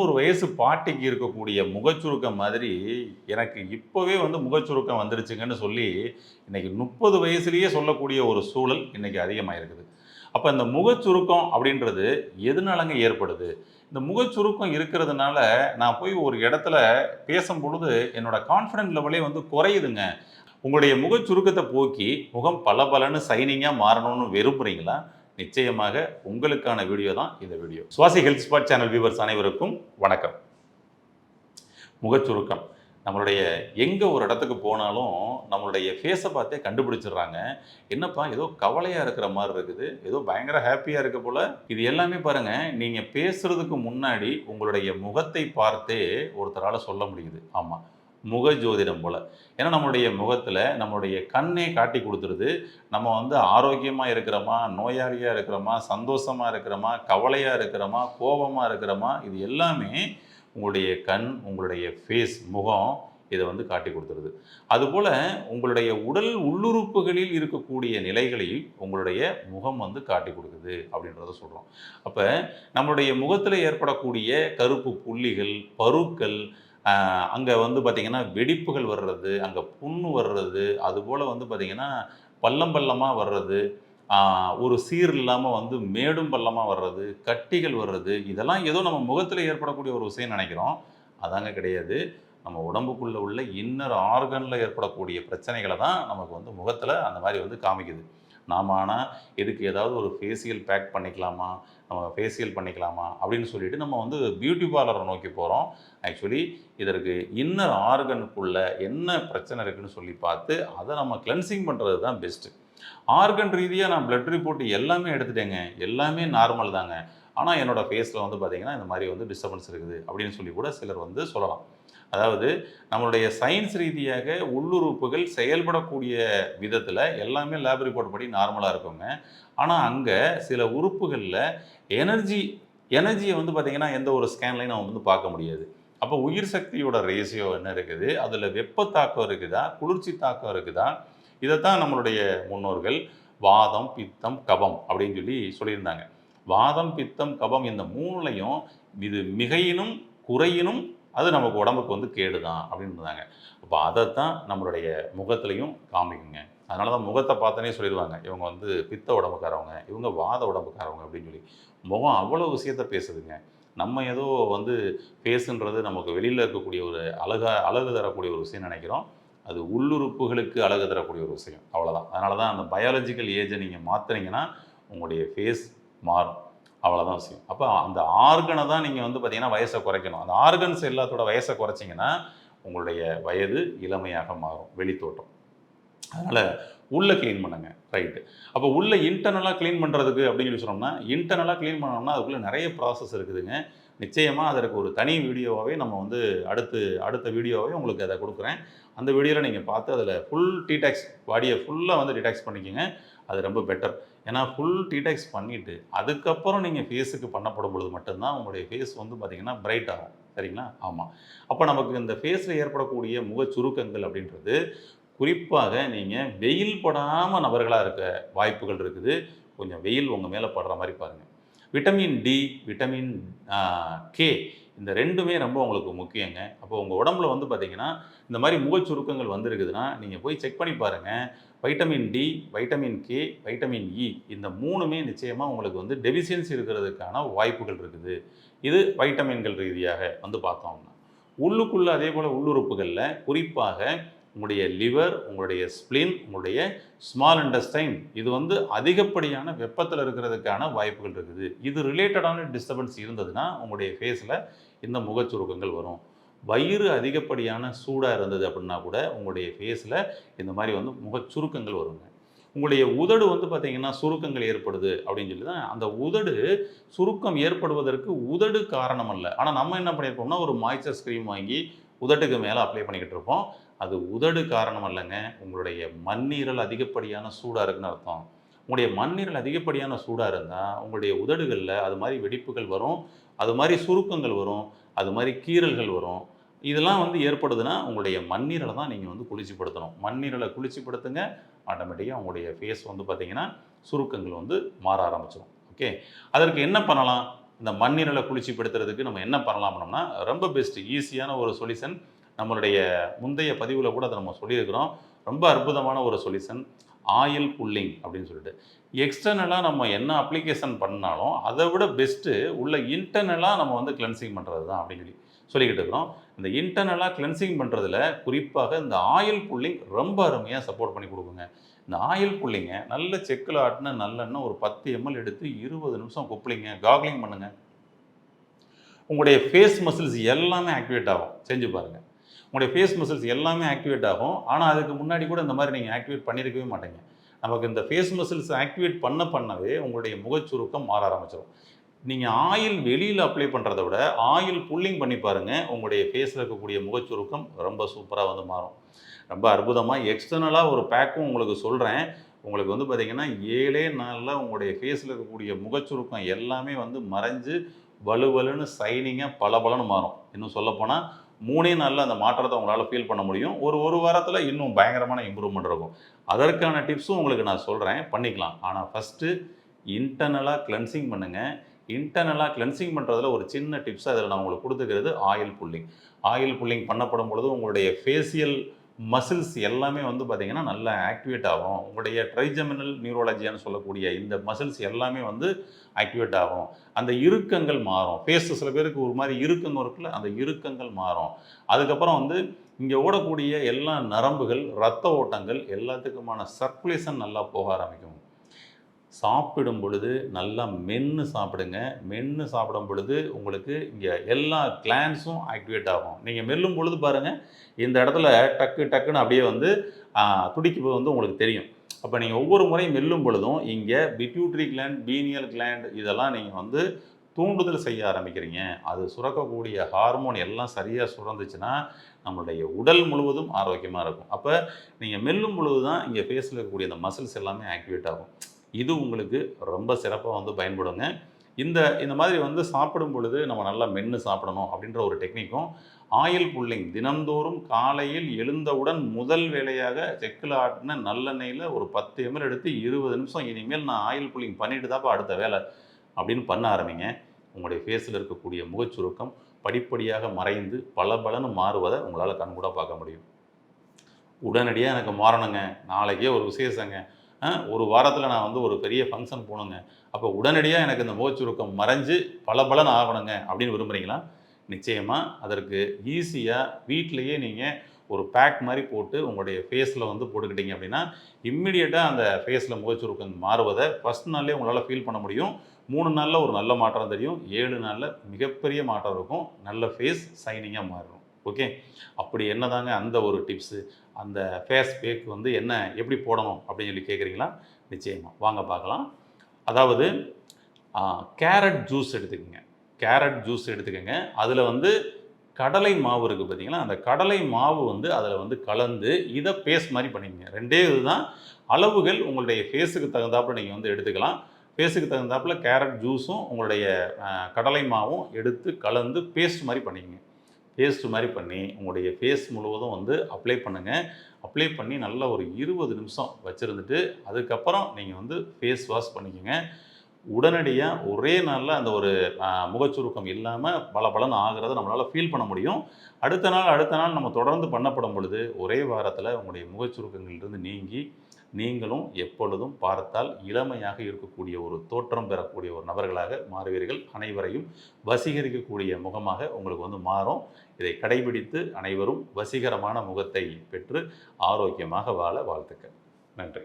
தொண்ணூறு வயசு பாட்டிக்கு இருக்கக்கூடிய முகச்சுருக்கம் மாதிரி எனக்கு இப்போவே வந்து முகச்சுருக்கம் வந்துருச்சுங்கன்னு சொல்லி இன்றைக்கி முப்பது வயசுலேயே சொல்லக்கூடிய ஒரு சூழல் இன்றைக்கி அதிகமாக இருக்குது அப்போ இந்த முகச்சுருக்கம் அப்படின்றது எதுனாலங்க ஏற்படுது? இந்த முகச்சுருக்கம் இருக்கிறதுனால நான் போய் ஒரு இடத்துல பேசும் பொழுது என்னோடய கான்ஃபிடென்ட் லெவலே வந்து குறையுதுங்க. உங்களுடைய முகச்சுருக்கத்தை போக்கி முகம் பல சைனிங்காக மாறணும்னு விரும்புகிறீங்களா நிச்சயமாக உங்களுக்கான வீடியோ தான் இந்த video. Swasi health spot channel viewers அனைவருக்கும் வணக்கம். முகச்சுருக்கம். நம்மளுடைய எங்கே ஒரு இடத்துக்கு போனாலும் நம்மளுடைய ஃபேஸை பார்த்தே கண்டுபிடிச்சிடுறாங்க. என்னப்பா ஏதோ கவலையாக இருக்கிற மாதிரி இருக்குது. ஏதோ பயங்கர ஹாப்பியாக இருக்க போல். இது எல்லாமே பாருங்கள் நீங்கள் பேசுகிறதுக்கு முன்னாடி உங்களுடைய முகத்தை பார்த்தே ஒருத்தரால் சொல்ல முடியுது. ஆமாம் முக ஜோதிடம் போல். ஏன்னா நம்மளுடைய முகத்தில் நம்மளுடைய கண்ணே காட்டி கொடுத்துருது. நம்ம வந்து ஆரோக்கியமாக இருக்கிறோமா நோயாளியாக இருக்கிறோமா சந்தோஷமாக இருக்கிறோமா கவலையாக இருக்கிறோமா கோபமாக இருக்கிறோமா இது எல்லாமே உங்களுடைய கண் உங்களுடைய ஃபேஸ் முகம் இதை வந்து காட்டி கொடுத்துருது. அதுபோல் உங்களுடைய உடல் உள்ளுறுப்புகளில் இருக்கக்கூடிய நிலைகளில் உங்களுடைய முகம் வந்து காட்டி கொடுக்குது அப்படின்றத சொல்கிறோம் அப்போ நம்மளுடைய முகத்தில் ஏற்படக்கூடிய கருப்பு புள்ளிகள் பருக்கள் அங்கே வந்து பார்த்திங்கன்னா வெடிப்புகள் வர்றது அங்கே புண்ணு வர்றது அதுபோல் வந்து பார்த்திங்கன்னா பள்ளம் பள்ளமாக வர்றது ஒரு சீர் இல்லாமல் வந்து மேடும் பள்ளமாக வர்றது கட்டிகள் வர்றது இதெல்லாம் ஏதோ நம்ம முகத்தில் ஏற்படக்கூடிய ஒரு விஷயம் நினைக்கிறோம். அதாங்க கிடையாது. நம்ம உடம்புக்குள்ளே உள்ள இன்னர் ஆர்கனில் ஏற்படக்கூடிய பிரச்சனைகளை தான் நமக்கு வந்து முகத்தில் அந்த மாதிரி வந்து காமிக்குது. நாம் ஆனால் இதுக்கு ஏதாவது ஒரு ஃபேஷியல் பேக் பண்ணிக்கலாமா? நம்ம ஃபேஷியல் பண்ணிக்கலாமா? அப்படின்னு சொல்லிட்டு நம்ம வந்து பியூட்டி பார்லரை நோக்கி போகிறோம் ஆக்சுவலி இதற்கு இன்னர் ஆர்கனுக்குள்ள என்ன பிரச்சனை இருக்குன்னு சொல்லி பார்த்து அதை நம்ம கிளென்சிங் பண்ணுறது தான் பெஸ்ட்டு ஆர்கன் ரீதியாக நான் பிளட் ரிப்போர்ட் எல்லாமே எடுத்துட்டேங்க. எல்லாமே நார்மல் தாங்க. ஆனால் என்னோட ஃபேஸில் வந்து பார்த்தீங்கன்னா இந்த மாதிரி வந்து டிஸ்டர்பன்ஸ் இருக்குது அப்படின்னு சொல்லி கூட சிலர் வந்து சொல்லலாம். அதாவது நம்மளுடைய சயின்ஸ் ரீதியாக உள்ளுறுப்புகள் செயல்படக்கூடிய விதத்தில் எல்லாமே லேப் ரிப்போர்ட் படி நார்மலாக இருக்குங்க. ஆனால் அங்கே சில உறுப்புகளில் எனர்ஜி எனர்ஜியை வந்து பார்த்திங்கன்னா எந்த ஒரு ஸ்கேன்லையும் நம்ம வந்து பார்க்க முடியாது. அப்போ உயிர் சக்தியோட ரேசியோ என்ன இருக்குது? அதில் வெப்ப தாக்கம் இருக்குதா? குளிர்ச்சி தாக்கம் இருக்குதா? இதைத்தான் நம்மளுடைய முன்னோர்கள் வாதம் பித்தம் கபம் அப்படின்னு சொல்லி சொல்லியிருந்தாங்க. வாதம் பித்தம் கபம் இந்த மூணுலையும் இது மிகையினும் குறையினும் அது நமக்கு உடம்புக்கு வந்து கேடு தான் அப்படின்றாங்க அப்போ அதை தான் நம்மளுடைய முகத்துலையும் காமிக்குங்க. அதனால தான் முகத்தை பார்த்தோன்னே சொல்லிடுவாங்க. இவங்க வந்து பித்த உடம்புக்காரவங்க இவங்க வாத உடம்புக்காரவங்க அப்படின்னு சொல்லி. முகம் அவ்வளோ விஷயத்த பேசுதுங்க. நம்ம ஏதோ வந்து பேசுன்றது நமக்கு வெளியில் இருக்கக்கூடிய ஒரு அழகா அழகு தரக்கூடிய ஒரு விஷயம் நினைக்கிறோம். அது உள்ளுறுப்புகளுக்கு அழகு தரக்கூடிய ஒரு விஷயம். அவ்வளோதான் அதனால தான் அந்த பயாலஜிக்கல் ஏஜை நீங்கள் மாற்றுனீங்கன்னா உங்களுடைய ஃபேஸ் மாறும். அவ்வளோதான் விஷயம். அப்போ அந்த ஆர்கனை தான் நீங்கள் வந்து பார்த்தீங்கன்னா வயசை குறைக்கணும். அந்த ஆர்கன்ஸ் எல்லாத்தோட வயசை குறைச்சிங்கன்னா உங்களுடைய வயது இளமையாக மாறும். வெளித்தோட்டம் அதனால் உள்ளே க்ளீன் பண்ணுங்க. ரைட்டு அப்போ உள்ளே இன்டர்னலாக க்ளீன் பண்ணுறதுக்கு அப்படின்னு சொல்லி சொன்னோம்னா இன்டர்னலாக க்ளீன் பண்ணோம்னா அதுக்குள்ளே நிறைய ப்ராசஸ் இருக்குதுங்க. நிச்சயமாக அதற்கு ஒரு தனி வீடியோவாகவே நம்ம வந்து அடுத்து அடுத்த வீடியோவே உங்களுக்கு அதை கொடுக்குறேன். அந்த வீடியோவில் நீங்கள் பார்த்து அதில் ஃபுல் டீடாக்ஸ் பாடியை ஃபுல்லாக வந்து டிடாக்ஸ் பண்ணிக்கோங்க. அது ரொம்ப பெட்டர் ஏன்னா ஃபுல் டீடாக்ஸ் பண்ணிவிட்டு அதுக்கப்புறம் நீங்கள் ஃபேஸுக்கு பண்ணப்படும் பொழுது மட்டும்தான் உங்களுடைய ஃபேஸ் வந்து பார்த்திங்கன்னா பிரைட் ஆகும். சரிங்களா? ஆமாம் அப்போ நமக்கு இந்த ஃபேஸில் ஏற்படக்கூடிய முக சுருக்கங்கள் அப்படின்றது குறிப்பாக நீங்கள் வெயில் படாமல் நபர்களாக இருக்க வாய்ப்புகள் இருக்குது. கொஞ்சம் வெயில் உங்கள் மேலே படுற மாதிரி பாருங்கள் விட்டமின் டி விட்டமின் கே இந்த ரெண்டுமே ரொம்ப உங்களுக்கு முக்கியங்க. அப்போ உங்கள் உடம்புல வந்து பார்த்தீங்கன்னா இந்த மாதிரி முகச்சுருக்கங்கள் வந்திருக்குதுன்னா நீங்கள் போய் செக் பண்ணி பாருங்கள் vitamin D vitamin K vitamin E இந்த மூணுமே நிச்சயமாக உங்களுக்கு வந்து டெபிசியன்சி இருக்கிறதுக்கான வாய்ப்புகள் இருக்குது. இது வைட்டமின்கள் ரீதியாக வந்து பார்த்தோம்னா. உள்ளுக்குள்ளே அதே போல் உள்ளுறுப்புகளில் குறிப்பாக உங்களுடைய லிவர் உங்களுடைய ஸ்ப்ளின் உங்களுடைய ஸ்மால் இண்டஸ்டைன் இது வந்து அதிகப்படியான வெப்பத்தில் இருக்கிறதுக்கான வாய்ப்புகள் இருக்குது. இது ரிலேட்டடான டிஸ்டர்பன்ஸ் இருந்ததுன்னா உங்களுடைய ஃபேஸில் இந்த முகச்சுருக்கங்கள் வரும். வயிறு அதிகப்படியான சூடாக இருந்தது அப்படின்னா கூட உங்களுடைய ஃபேஸில் இந்த மாதிரி வந்து முகச்சுருக்கங்கள் வருங்க. உங்களுடைய உதடு வந்து பார்த்திங்கன்னா சுருக்கங்கள் ஏற்படுது அப்படின்னு சொல்லி தான் அந்த உதடு சுருக்கம் ஏற்படுவதற்கு உதடு காரணம் அல்ல. ஆனால் நம்ம என்ன பண்ணியிருப்போம்னா ஒரு மாய்ச்சர் க்ரீம் வாங்கி உதட்டுக்கு மேலே அப்ளை பண்ணிக்கிட்டு இருப்போம். அது உதடு காரணம் அல்லங்க. உங்களுடைய மண்ணீரல் அதிகப்படியான சூடாக இருக்குன்னு அர்த்தம். உங்களுடைய மண்ணீரல் அதிகப்படியான சூடாக இருந்தால் உங்களுடைய உதடுகளில் அது மாதிரி வெடிப்புகள் வரும். அது மாதிரி சுருக்கங்கள் வரும். அது மாதிரி கீறல்கள் வரும். இதெல்லாம் வந்து ஏற்படுதுன்னா உங்களுடைய மண்ணீரலை தான் நீங்கள் வந்து குளிர்ச்சிப்படுத்தணும். மண்ணீரலை குளிர்ச்சிப்படுத்துங்க. ஆட்டோமேட்டிக்காக உங்களுடைய ஃபேஸ் வந்து பார்த்தீங்கன்னா சுருக்கங்கள் வந்து மாற ஆரம்பிச்சிடும் ஓகே அதற்கு என்ன பண்ணலாம்? இந்த மண்ணீரலை குளிர்ச்சிப்படுத்துறதுக்கு நம்ம என்ன பண்ணலாம் அப்படின்னா ரொம்ப பெஸ்ட் ஈஸியான ஒரு சொல்யூஷன் நம்மளுடைய முந்தைய பதிவில் கூட அதை நம்ம சொல்லியிருக்கிறோம். ரொம்ப அற்புதமான ஒரு சொல்யூஷன் ஆயில் புல்லிங் அப்படின்னு சொல்லிட்டு. எக்ஸ்டர்னலாக நம்ம என்ன அப்ளிகேஷன் பண்ணாலும் அதை விட பெஸ்ட்டு உள்ள இன்டர்னலாக நம்ம வந்து கிளென்சிங் பண்ணுறது தான் அப்படின்னு சொல்லி. சொல்லிக்கிட்டு இருக்கிறோம். இந்த இன்டர்னலாக கிளென்சிங் பண்ணுறதுல குறிப்பாக இந்த ஆயில் புல்லிங் ரொம்ப அருமையாக சப்போர்ட் பண்ணி கொடுக்குங்க. இந்த ஆயில் புல்லிங்க நல்ல செக்கில் ஆட்டின நல்லெண்ணெய் ஒரு பத்து எம்எல் எடுத்து இருபது நிமிஷம் குப்பளிங்க காக்லிங் பண்ணுங்க. உங்களுடைய ஃபேஸ் மசில்ஸ் எல்லாமே ஆக்டிவேட் ஆகும். செஞ்சு பாருங்கள் உங்களுடைய ஃபேஸ் மசில்ஸ் எல்லாமே ஆக்டிவேட் ஆகும். ஆனால் அதுக்கு முன்னாடி கூட இந்த மாதிரி நீங்கள் ஆக்டிவேட் பண்ணியிருக்கவே மாட்டீங்க. நமக்கு இந்த ஃபேஸ் மசில்ஸ் ஆக்டிவேட் பண்ண பண்ணவே உங்களுடைய முகச்சுருக்கம் மாற ஆரம்பிச்சிடும் நீங்கள் ஆயில் வெளியில் அப்ளை பண்ணுறத விட ஆயில் புல்லிங் பண்ணி பாருங்கள் உங்களுடைய ஃபேஸில் இருக்கக்கூடிய முகச்சுருக்கம் ரொம்ப சூப்பராக வந்து மாறும். ரொம்ப அற்புதமாக எக்ஸ்டர்னலாக ஒரு பேக்கும் உங்களுக்கு சொல்கிறேன் உங்களுக்கு வந்து பார்த்திங்கன்னா ஏழே நாளில் உங்களுடைய ஃபேஸில் இருக்கக்கூடிய முகச்சுருக்கம் எல்லாமே வந்து மறைஞ்சு வலுவலுன்னு சைனிங்காக பளபளன்னு மாறும். இன்னும் சொல்லப்போனால் மூணே நாளில் அந்த மாற்றத்தை உங்களால் ஃபீல் பண்ண முடியும். ஒரு ஒரு வாரத்தில் இன்னும் பயங்கரமான இம்ப்ரூவ்மெண்ட் இருக்கும். அதற்கான டிப்ஸும் உங்களுக்கு நான் சொல்கிறேன் பண்ணிக்கலாம். ஆனால் ஃபஸ்ட்டு இன்டர்னலாக கிளென்சிங் பண்ணுங்கள் இன்டர்னலாக கிளென்சிங் பண்ணுறதுல ஒரு சின்ன டிப்ஸ் அதில் நான் உங்களுக்கு கொடுத்துக்கிறது ஆயில் புல்லிங் ஆயில் புல்லிங் பண்ணப்படும் பொழுது உங்களுடைய ஃபேஷியல் மசில்ஸ் எல்லாமே வந்து பார்த்திங்கன்னா நல்லா ஆக்டிவேட் ஆகும். உங்களுடைய ட்ரைஜமினல் நியூரோலஜியான்னு சொல்லக்கூடிய இந்த மசில்ஸ் எல்லாமே வந்து ஆக்டிவேட் ஆகும். அந்த இறுக்கங்கள் மாறும். ஃபேஸ் சில பேருக்கு ஒரு மாதிரி இறுக்கங்க இருக்குல்ல அந்த இறுக்கங்கள் மாறும். அதுக்கப்புறம் வந்து இங்கே ஓடக்கூடிய எல்லா நரம்புகள் ரத்த ஓட்டங்கள் எல்லாத்துக்குமான சர்க்குலேஷன் நல்லா போக ஆரம்பிக்கும். சாப்பிடும் பொழுது நல்லா மென்று சாப்பிடுங்க. மென்று சாப்பிடும் பொழுது உங்களுக்கு இங்கே எல்லா கிளான்ஸும் ஆக்டிவேட் ஆகும். நீங்கள் மெல்லும் பொழுது பாருங்கள் இந்த இடத்துல டக்கு டக்குன்னு அப்படியே வந்து துடிக்கு வந்து உங்களுக்கு தெரியும். அப்போ நீங்கள் ஒவ்வொரு முறையும் மெல்லும் பொழுதும் இங்கே பிட்யூட்ரி கிளாண்ட் பீனியல் கிளாண்ட் இதெல்லாம் நீங்கள் வந்து தூண்டுதல் செய்ய ஆரம்பிக்கிறீங்க. அது சுரக்கக்கூடிய ஹார்மோன் எல்லாம் சரியாக சுரந்துச்சுன்னா நம்மளுடைய உடல் முழுவதும் ஆரோக்கியமாக இருக்கும். அப்போ நீங்கள் மெல்லும் பொழுது தான் இங்கே ஃபேஸில் இருக்கக்கூடிய அந்த மசில்ஸ் எல்லாமே ஆக்டிவேட் ஆகும். இது உங்களுக்கு ரொம்ப சிறப்பாக வந்து பயன்படுங்க. இந்த இந்த மாதிரி வந்து சாப்பிடும் பொழுது நம்ம நல்லா மென்று சாப்பிடணும் அப்படின்ற ஒரு டெக்னிக்கும் ஆயில் புல்லிங் தினந்தோறும் காலையில் எழுந்தவுடன் முதல் வேலையாக செக்கில் ஆட்டின நல்லெண்ணெயில் ஒரு பத்து எம்எல் எடுத்து இருபது நிமிஷம் இனிமேல் நான் ஆயில் புல்லிங் பண்ணிட்டு தான்ப்பா அடுத்த வேலை அப்படின்னு பண்ண ஆரம்பிங்க. உங்களுடைய ஃபேஸில் இருக்கக்கூடிய முகச்சுருக்கம் படிப்படியாக மறைந்து பல பலன்னு மாறுவதை உங்களால் கண்கூட பார்க்க முடியும். உடனடியாக எனக்கு மாறணுங்க. நாளைக்கே ஒரு விசேஷங்க. ஒரு வாரத்தில் நான் வந்து ஒரு பெரிய ஃபங்க்ஷன் போகணுங்க. அப்போ உடனடியாக எனக்கு இந்த முகச்சுருக்கம் மறைஞ்சு பல பலன் ஆகணுங்க அப்படின்னு விரும்புகிறீங்களா நிச்சயமாக அதற்கு ஈஸியாக வீட்டிலையே நீங்கள் ஒரு பேக் மாதிரி போட்டு உங்களுடைய ஃபேஸில் வந்து போட்டுக்கிட்டீங்க அப்படின்னா இம்மிடியட்டாக அந்த ஃபேஸில் முகச்சுருக்கம் மாறுவதை ஃபஸ்ட் நாள்லேயே உங்களால் ஃபீல் பண்ண முடியும். மூணு நாளில் ஒரு நல்ல மாற்றம் தெரியும். ஏழு நாளில் மிகப்பெரிய மாற்றம் இருக்கும். நல்ல ஃபேஸ் சைனிங்காக மாறும். ஓகே? அப்படி என்னதாங்க அந்த ஒரு டிப்ஸு? அந்த ஃபேஸ் பேக் வந்து என்ன எப்படி போடணும் அப்படின்னு சொல்லி கேட்குறீங்களா? நிச்சயமாக வாங்க பார்க்கலாம். அதாவது கேரட் ஜூஸ் எடுத்துக்கோங்க. கேரட் ஜூஸ் எடுத்துக்கோங்க. அதில் வந்து கடலை மாவு இருக்குது பார்த்தீங்களா? அந்த கடலை மாவு வந்து அதில் வந்து கலந்து இதை பேஸ்ட் மாதிரி பண்ணிக்கங்க. ரெண்டே இதுதான். அளவுகள் உங்களுடைய ஃபேஸுக்கு தகுந்தாப்புல நீங்கள் வந்து எடுத்துக்கலாம். ஃபேஸுக்கு தகுந்தாப்புல கேரட் ஜூஸும் உங்களுடைய கடலை மாவும் எடுத்து கலந்து பேஸ்ட் மாதிரி பண்ணிக்கங்க. பேஸ்ட் மாதிரி பண்ணி உங்களுடைய ஃபேஸ் முழுவதும் வந்து அப்ளை பண்ணுங்கள் அப்ளை பண்ணி நல்லா ஒரு இருபது நிமிஷம் வச்சுருந்துட்டு அதுக்கப்புறம் நீங்கள் வந்து ஃபேஸ் வாஷ் பண்ணிக்கோங்க. உடனடியாக ஒரே நாளில் அந்த ஒரு முகச்சுருக்கம் இல்லாமல் பல பலன் ஆகிறத நம்மளால் ஃபீல் பண்ண முடியும். அடுத்த நாள் அடுத்த நாள் நம்ம தொடர்ந்து பண்ணப்படும் பொழுது ஒரே வாரத்தில் உங்களுடைய முகச்சுருக்கங்கள்லேருந்து நீங்கி நீங்களும் எப்பொழுதும் பார்த்தால் இளமையாக இருக்கக்கூடிய ஒரு தோற்றம் பெறக்கூடிய ஒரு நபர்களாக மாறுவீர்கள். அனைவரையும் வசீகரிக்கக்கூடிய முகமாக உங்களுக்கு வந்து மாறும். இதை கடைபிடித்து அனைவரும் வசீகரமான முகத்தை பெற்று ஆரோக்கியமாக வாழ வாழ்த்துக்கள். நன்றி.